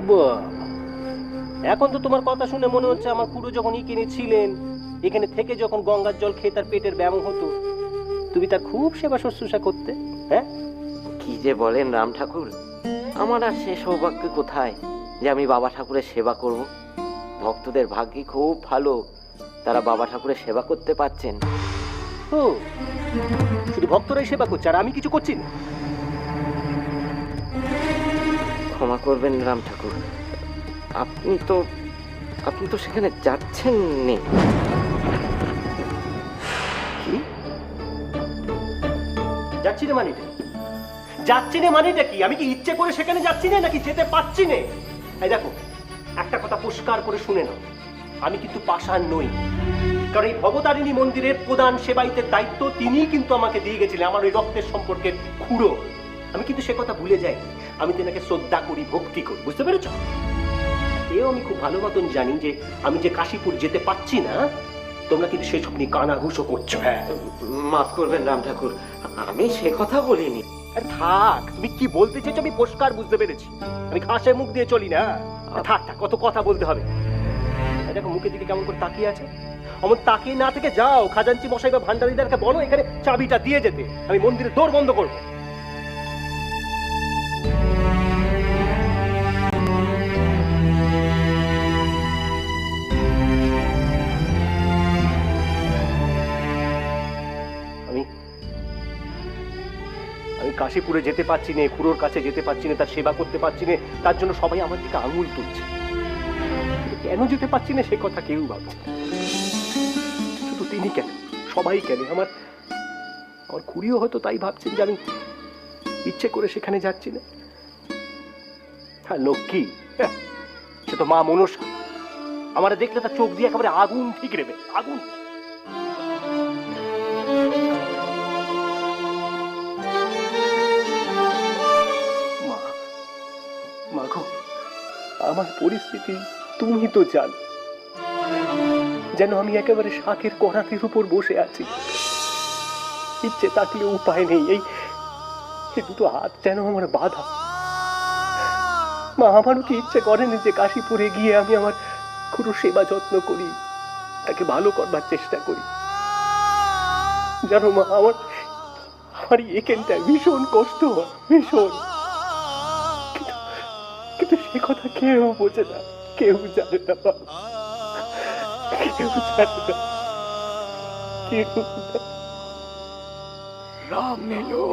বাহ। এখন তো তোমার কথা শুনে মনে হচ্ছে আমার পুরো যখন এখানে ছিলেন এখানে থেকে যখন গঙ্গার জল খেয়ে তার পেটের ব্যায়াম হতো তুমি তার খুব সেবা শুশ্রূষা করতে হ্যাঁ? কি যে বলেন রাম ঠাকুর আমার আর সে সৌভাগ্য কোথায় যে আমি বাবা ঠাকুরের সেবা করব? ভক্তদের ভাগ্যি খুব ভালো তারা বাবা ঠাকুরের সেবা করতে পাচ্ছেন ও শুধু ভক্তরাই সেবা করছে আর আমি কিছু করছি না। ক্ষমা করবেন, রাম ঠাকুর। আপনি তো আপনি তো সেখানে যাচ্ছেন নে যাচ্ছি না মানেটা। কি? যাচ্ছি না মানেটা কি? আমি কি ইচ্ছে করে সেখানে যাচ্ছি না নাকি যেতে পারছি না? এই দেখো, একটা কথা পরিষ্কার করে শুনে নাও। আমি কিন্তু পাষাণ নই। কারণ এই ভবতারিণী মন্দিরের প্রধান সেবাইতের দায়িত্ব তিনিই কিন্তু আমাকে দিয়ে গেছিলেন, আমার ওই রক্তের সম্পর্কের খুঁড়ো। আমি কিন্তু সে কথা ভুলে যাই আমি তেনাকে শ্রদ্ধা করি ভক্তি করি। বুঝতে পেরেছ? এও আমি খুব ভালো মতন জানি যে আমি যে কাশীপুর যেতে পারছি না তোমরা কিন্তু সেসব নিয়ে কানাঘুষো করছ। হ্যাঁ মাফ করবেন রাম ঠাকুর আমি সে কথা বলিনি। থাক তুমি কি বলতে চাইছো আমি পরিষ্কার বুঝতে পেরেছি। আমি ঘাসে মুখ দিয়ে চলি না। থাক থাক কত কথা বলতে হবে। দেখো মুখের দিকে কেমন করে তাকিয়ে আছে। অমন তাকিয়ে না থেকে যাও খাজাঞ্চি মশাই বা ভান্ডারিদারকে বলো এখানে চাবিটা দিয়ে যেতে। আমি মন্দিরের দৌড় বন্ধ করব। আমি কাশীপুরে যেতে পারছি না খুড়োর কাছে যেতে পারছি না তার সেবা করতে পারছি না তার জন্য সবাই আমার দিকে আঙুল তুলছে। কেন যেতে পারছি না সে কথা কেউ ভাবছে শুধু তিনি কেন সবাই কেন? আমার আমার খুড়িও হয়তো তাই ভাবছেন যে আমি ইচ্ছে করে সেখানে যাচ্ছি না। হ্যাঁ লক্ষ্মী হ্যাঁ, সে তো মা মনসা। আমার দেখলে তার চোখ দিয়ে একেবারে আগুন ঠিক রেবে আগুন। আমার পরিস্থিতি তুমি তো জান। যেন আমি একেবারে শাকের করাতের উপর বসে আছি। ইচ্ছে থাকলে উপায় নেই, এই দুটো হাত যেন আমার বাধা। মা, আমারও কি ইচ্ছে করেন যে কাশীপুরে গিয়ে আমি আমার খুব সেবা যত্ন করি, তাকে ভালো করবার চেষ্টা করি। জানো মা, আমার আমার এখানটায় ভীষণ কষ্ট হয়, ভীষণ। কিন্তু সে কথা কেউ বোঝে না কেউ জানে না। কেউ জানে না কেউ। রাম এলো